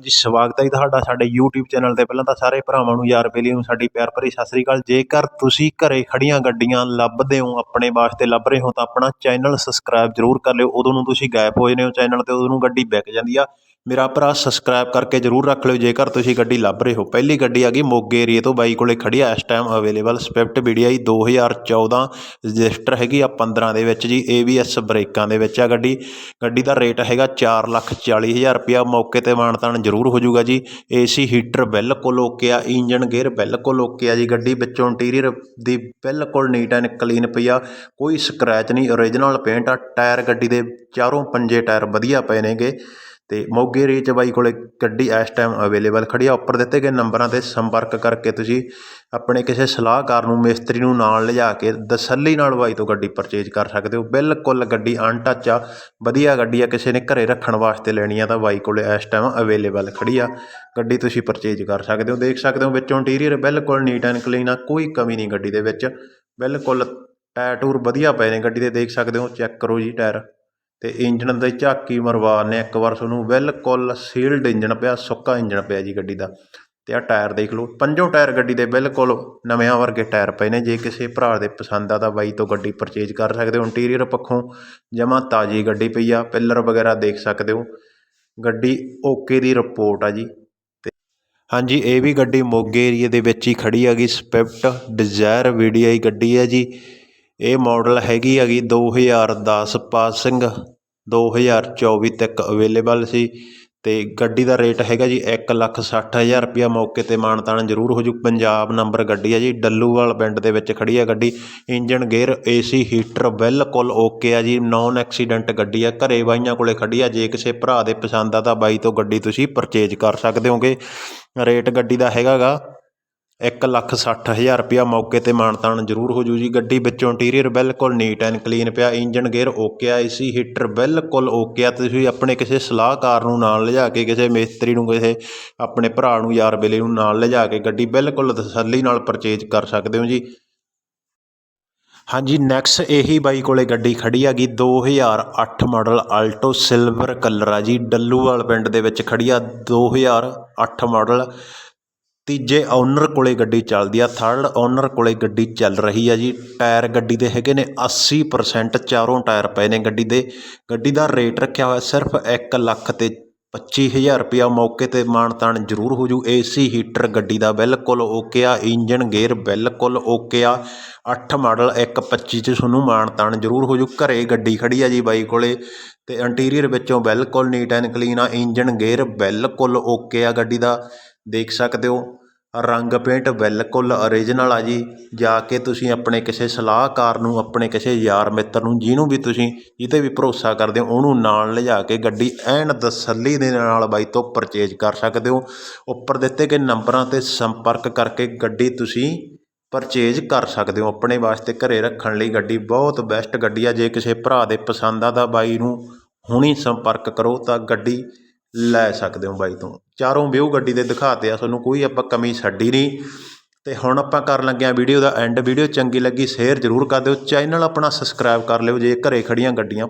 ਜੀ ਸਵਾਗਤ ਹੈ ਜੀ ਤੁਹਾਡਾ ਸਾਡੇ YouTube ਚੈਨਲ ਤੇ। ਪਹਿਲਾਂ ਤਾਂ ਸਾਰੇ ਭਰਾਵਾਂ ਨੂੰ, ਯਾਰ ਬੇਲੀ ਨੂੰ, ਸਾਡੀ ਪਿਆਰ ਭਰੀ ਸਤਿ ਸ੍ਰੀ ਅਕਾਲ। ਜੇਕਰ ਤੁਸੀਂ ਘਰੇ ਖੜੀਆਂ ਗੱਡੀਆਂ ਲੱਭਦੇ ਹੋ, ਆਪਣੇ ਵਾਸਤੇ ਲੱਭ ਰਹੇ ਹੋ, ਤਾਂ ਆਪਣਾ ਚੈਨਲ ਸਬਸਕ੍ਰਾਈਬ ਜ਼ਰੂਰ ਕਰ ਲਿਓ। ਉਦੋਂ ਨੂੰ ਤੁਸੀਂ ਗਾਇਬ ਹੋ ਜਾਂਦੇ ਹੋ ਚੈਨਲ ਤੇ ਉਦੋਂ ਨੂੰ ਗੱਡੀ ਵਿਕ ਜਾਂਦੀ ਆ। ਮੇਰਾ ਭਰਾ ਸਬਸਕ੍ਰਾਈਬ ਕਰਕੇ ਜ਼ਰੂਰ ਰੱਖ ਲਿਓ, ਜੇਕਰ ਤੁਸੀਂ ਗੱਡੀ ਲੱਭ ਰਹੇ ਹੋ। ਪਹਿਲੀ ਗੱਡੀ ਆ ਗਈ ਮੋਗੇ ਏਰੀਏ ਤੋਂ ਬਾਈ ਕੋਲੇ ਖੜੀ ਆ, ਇਸ time available Swift VDI 2014 register ਹੈਗੀ ਆ 15 ਦੇ ਵਿੱਚ ਜੀ ABS ਬ੍ਰੇਕਾਂ ਦੇ ਵਿੱਚ ਆ ਗੱਡੀ। ਗੱਡੀ ਦਾ ਰੇਟ ਹੈਗਾ ਚਾਰ ਲੱਖ ਚਾਲੀ ਹਜ਼ਾਰ ਰੁਪਇਆ, ਮੌਕੇ ਤੇ ਮਾਨਤਾਨ ਜ਼ਰੂਰ ਹੋ ਜਾਊਗਾ ਜੀ। ਏਸੀ ਹੀਟਰ ਬਿਲਕੁਲ ਓਕੇ ਆ ਇੰਜਨ ਗੇਅਰ ਬਿਲਕੁਲ ਓਕੇ ਆ ਜੀ ਗੱਡੀ, ਵਿੱਚੋਂ ਇੰਟੀਰੀਅਰ ਦੀ ਬਿਲਕੁਲ ਨੀਟ ਐਂਡ ਕਲੀਨ ਪਈ ਆ। ਕੋਈ ਸਕ੍ਰੈਚ ਨਹੀਂ ਓਰੀਜਨਲ ਪੇਂਟ ਆ, ਟਾਇਰ ਗੱਡੀ ਦੇ ਚਾਰੋਂ ਪੰਜੇ ਟਾਇਰ ਵਧੀਆ ਪਏ ਨੇਗੇ। ਅਤੇ ਮੋਗੇ ਰੀਚ ਬਾਈ ਕੋਲ ਗੱਡੀ ਇਸ ਟਾਈਮ ਅਵੇਲੇਬਲ ਖੜ੍ਹੀ ਆ। ਉੱਪਰ ਦਿੱਤੇ ਗਏ ਨੰਬਰਾਂ ਤੇ ਸੰਪਰਕ ਕਰਕੇ ਤੁਸੀਂ ਆਪਣੇ ਕਿਸੇ ਸਲਾਹਕਾਰ ਨੂੰ, ਮਿਸਤਰੀ ਨੂੰ ਨਾਲ ਲਿਜਾ ਕੇ ਤਸੱਲੀ ਨਾਲ ਬਾਈ ਤੋਂ ਗੱਡੀ ਪਰਚੇਜ ਕਰ ਸਕਦੇ ਹੋ। ਬਿਲਕੁਲ ਗੱਡੀ ਅਨਟੱਚ ਆ। ਵਧੀਆ ਗੱਡੀ ਆ। ਕਿਸੇ ਨੇ ਘਰੇ ਰੱਖਣ ਵਾਸਤੇ ਲੈਣੀ ਆ ਤਾਂ ਬਾਈ ਕੋਲ ਇਸ ਟਾਈਮ ਅਵੇਲੇਬਲ ਖੜ੍ਹੀ ਆ। ਗੱਡੀ ਤੁਸੀਂ ਪਰਚੇਜ ਕਰ ਸਕਦੇ ਹੋ। ਦੇਖ ਸਕਦੇ ਹੋ ਵਿੱਚੋਂ ਇੰਟੀਰੀਅਰ ਬਿਲਕੁਲ ਨੀਟ ਐਂਡ ਕਲੀਨ ਆ। ਕੋਈ ਕਮੀ ਨਹੀਂ ਗੱਡੀ ਦੇ ਵਿੱਚ। ਬਿਲਕੁਲ ਟਾਇਰ ਟੂਰ ਵਧੀਆ ਪਏ ਨੇ ਗੱਡੀ ਦੇ। ਦੇਖ ਸਕਦੇ ਹੋ। ਚੈੱਕ ਕਰੋ ਜੀ ਟਾਇਰ ਅਤੇ ਇੰਜਣ ਦੇ ਝਾਕੀ ਮਰਵਾ ਨੇ। ਇੱਕ ਵਾਰ ਤੁਹਾਨੂੰ ਬਿਲਕੁਲ ਸੀਲਡ ਇੰਜਣ ਪਿਆ, ਸੁੱਕਾ ਇੰਜਣ ਪਿਆ ਜੀ ਗੱਡੀ ਦਾ। ਅਤੇ ਆਹ ਟਾਇਰ ਦੇਖ ਲਓ, ਪੰਜੋਂ ਟਾਇਰ ਗੱਡੀ ਦੇ ਬਿਲਕੁਲ ਨਵਿਆਂ ਵਰਗੇ ਟਾਇਰ ਪਏ ਨੇ। ਜੇ ਕਿਸੇ ਭਰਾ ਦੇ ਪਸੰਦ ਆ ਤਾਂ ਬਾਈ ਤੋਂ ਗੱਡੀ ਪਰਚੇਜ ਕਰ ਸਕਦੇ ਹੋ। ਇੰਟੀਰੀਅਰ ਪੱਖੋਂ ਜਮਾ ਤਾਜ਼ੀ ਗੱਡੀ ਪਈ ਆ ਪਿੱਲਰ ਵਗੈਰਾ ਦੇਖ ਸਕਦੇ ਹੋ। ਗੱਡੀ ਓਕੇ ਦੀ ਰਿਪੋਰਟ ਆ ਜੀ। ਤੇ ਹਾਂਜੀ, ਇਹ ਵੀ ਗੱਡੀ ਮੋਗੇ ਏਰੀਏ ਦੇ ਵਿੱਚ ਹੀ ਖੜੀ ਹੈਗੀ ਸਪਿਫਟ ਡਿਜ਼ਾਇਰ ਵੀਡੀਆਈ ਗੱਡੀ ਹੈ ਜੀ। ਇਹ ਮੋਡਲ ਹੈਗੀ ਹੈਗੀ 2010 ਪਾਸਿੰਗ 2024 ਤੱਕ ਅਵੇਲੇਬਲ ਸੀ ਅਤੇ ਗੱਡੀ ਦਾ ਰੇਟ ਹੈਗਾ ਜੀ ਇੱਕ ਲੱਖ ਸੱਠ ਹਜ਼ਾਰ ਰੁਪਇਆ ਮੌਕੇ ਤੇ ਮਾਨਤਾਨ ਜ਼ਰੂਰ ਹੋਜੂ ਪੰਜਾਬ ਨੰਬਰ ਗੱਡੀ ਹੈ ਜੀ, ਡੱਲੂਵਾਲ ਪਿੰਡ ਦੇ ਵਿੱਚ ਖੜੀ ਹੈ ਗੱਡੀ। ਇੰਜਨ ਗੇਅਰ ਏਸੀ ਹੀਟਰ ਬਿਲਕੁਲ ਓਕੇ ਆ ਜੀ ਨੌਨ ਐਕਸੀਡੈਂਟ ਗੱਡੀ ਆ ਘਰੇ ਬਾਈਆਂ ਕੋਲੇ ਖੜੀ ਆ, ਜੇ ਕਿਸੇ ਭਰਾ ਦੇ ਪਸੰਦ ਆ ਤਾਂ ਬਾਈ ਤੋਂ ਗੱਡੀ ਤੁਸੀਂ ਪਰਚੇਜ ਕਰ ਸਕਦੇ ਹੋਗੇ। ਰੇਟ ਗੱਡੀ ਦਾ ਹੈਗਾਗਾ ਇੱਕ ਲੱਖ ਸੱਠ ਹਜ਼ਾਰ ਰੁਪਇਆ ਮੌਕੇ ਤੇ ਮਾਨਤਾਨ ਜ਼ਰੂਰ ਹੋ ਜੂ ਜੀ। ਗੱਡੀ ਵਿੱਚੋਂ ਇੰਟੀਰੀਅਰ ਬਿਲਕੁਲ ਨੀਟ ਐਂਡ ਕਲੀਨ ਪਿਆ ਇੰਜਨ ਗੇਅਰ ਓਕੇ ਆ ਏਸੀ ਹੀਟਰ ਬਿਲਕੁਲ ਓਕੇ ਆ। ਤੁਸੀਂ ਆਪਣੇ ਕਿਸੇ ਸਲਾਹਕਾਰ ਨੂੰ ਨਾਲ ਲਿਜਾ ਕੇ, ਕਿਸੇ ਮਿਸਤਰੀ ਨੂੰ, ਕਿਸੇ ਆਪਣੇ ਭਰਾ ਨੂੰ, ਯਾਰ ਬੇਲੇ ਨੂੰ ਨਾਲ ਲਿਜਾ ਕੇ ਗੱਡੀ ਬਿਲਕੁਲ ਤਸੱਲੀ ਨਾਲ ਪਰਚੇਜ ਕਰ ਸਕਦੇ ਹੋ ਜੀ। ਹਾਂਜੀ ਨੈਕਸ ਇਹੀ ਬਾਈ ਕੋਲੇ ਗੱਡੀ ਖੜੀ ਹੈਗੀ 2008 ਮਾਡਲ ਆਲਟੋ ਸਿਲਵਰ ਕਲਰ ਆ ਜੀ। ਡੱਲੂਵਾਲ ਪਿੰਡ ਦੇ ਵਿੱਚ ਖੜੀ ਆ। 2008 ਮਾਡਲ ਤੀਜੇ ਓਨਰ ਕੋਲ ਗੱਡੀ ਚੱਲਦੀ ਆ ਥਰਡ ਓਨਰ ਕੋਲ ਗੱਡੀ ਚੱਲ ਰਹੀ ਆ ਜੀ। ਟਾਇਰ ਗੱਡੀ ਦੇ ਹੈਗੇ ਨੇ 80% ਚਾਰੋਂ ਟਾਇਰ ਪਏ ਨੇ ਗੱਡੀ ਦੇ। ਗੱਡੀ ਦਾ ਰੇਟ ਰੱਖਿਆ ਹੋਇਆ ਸਿਰਫ ਇੱਕ ਲੱਖ ਤੇ 25000 ਰੁਪਇਆ ਮੌਕੇ ਤੇ ਮਾਨਤਾਨ ਜ਼ਰੂਰ ਹੋ ਜੂ। ਏਸੀ ਹੀਟਰ ਗੱਡੀ ਦਾ ਬਿਲਕੁਲ ਓਕੇ ਆ ਇੰਜਨ ਗੇਅਰ ਬਿਲਕੁਲ ਓਕੇ ਆ। 8 ਮਾਡਲ 125 ਚ ਤੁਹਾਨੂੰ ਮਾਨਤਾਨ ਜ਼ਰੂਰ ਹੋ ਜੂ। ਘਰੇ ਗੱਡੀ ਖੜੀ ਆ ਜੀ ਬਾਈ ਕੋਲੇ ਤੇ ਇੰਟੀਰੀਅਰ ਵਿੱਚੋਂ ਬਿਲਕੁਲ ਨੀਟ ਐਂਡ ਕਲੀਨ ਆ। ਇੰਜਨ ਗੇਅਰ ਬਿਲਕੁਲ ਓਕੇ ਆ ਗੱਡੀ ਦਾ। ਦੇਖ ਸਕਦੇ ਹੋ। ਰੰਗ ਪੇਂਟ ਬਿਲਕੁਲ ਓਰੀਜਨਲ ਆ ਜੀ। ਜਾ ਕੇ ਤੁਸੀਂ ਆਪਣੇ ਕਿਸੇ ਸਲਾਹਕਾਰ ਨੂੰ, ਆਪਣੇ ਕਿਸੇ ਯਾਰ ਮਿੱਤਰ ਨੂੰ, ਜਿਹਨੂੰ ਵੀ ਤੁਸੀਂ ਜਿਹਤੇ ਵੀ ਭਰੋਸਾ ਕਰਦੇ ਹੋ, ਉਹਨੂੰ ਨਾਲ ਲਿਜਾ ਕੇ ਗੱਡੀ ਐਨ ਤਸੱਲੀ ਦੇ ਨਾਲ ਬਾਈ ਤੋਂ ਪਰਚੇਜ ਕਰ ਸਕਦੇ ਹੋ। ਉੱਪਰ ਦਿੱਤੇ ਗਏ ਨੰਬਰਾਂ ਤੇ ਸੰਪਰਕ ਕਰਕੇ ਗੱਡੀ ਤੁਸੀਂ ਪਰਚੇਜ ਕਰ ਸਕਦੇ ਹੋ। ਆਪਣੇ ਵਾਸਤੇ ਘਰੇ ਰੱਖਣ ਲਈ ਗੱਡੀ ਬਹੁਤ ਬੈਸਟ ਗੱਡੀ ਆ। ਜੇ ਕਿਸੇ ਭਰਾ ਦੇ ਪਸੰਦ ਆ ਤਾਂ ਬਾਈ ਨੂੰ ਹੁਣੀ ਸੰਪਰਕ ਕਰੋ ਤਾਂ ਗੱਡੀ ਲੈ ਸਕਦੇ ਹੋ ਬਾਈ ਤੋਂ। ਚਾਰੋਂ ਵਿਊ ਗੱਡੀ ਦੇ ਦਿਖਾਤੇ ਆ, ਤੁਹਾਨੂੰ ਕੋਈ ਆਪਾਂ ਕਮੀ ਛੱਡੀ ਨਹੀਂ। ਤੇ ਹੁਣ ਆਪਾਂ ਕਰਨ ਲੱਗੇ ਆ ਵੀਡੀਓ ਦਾ ਐਂਡ ਵੀਡੀਓ ਚੰਗੀ ਲੱਗੀ, ਸ਼ੇਅਰ ਜ਼ਰੂਰ ਕਰ ਦਿਓ। ਚੈਨਲ ਆਪਣਾ ਸਬਸਕ੍ਰਾਈਬ ਕਰ ਲਿਓ ਜੇ ਘਰੇ ਖੜੀਆਂ ਗੱਡੀਆਂ।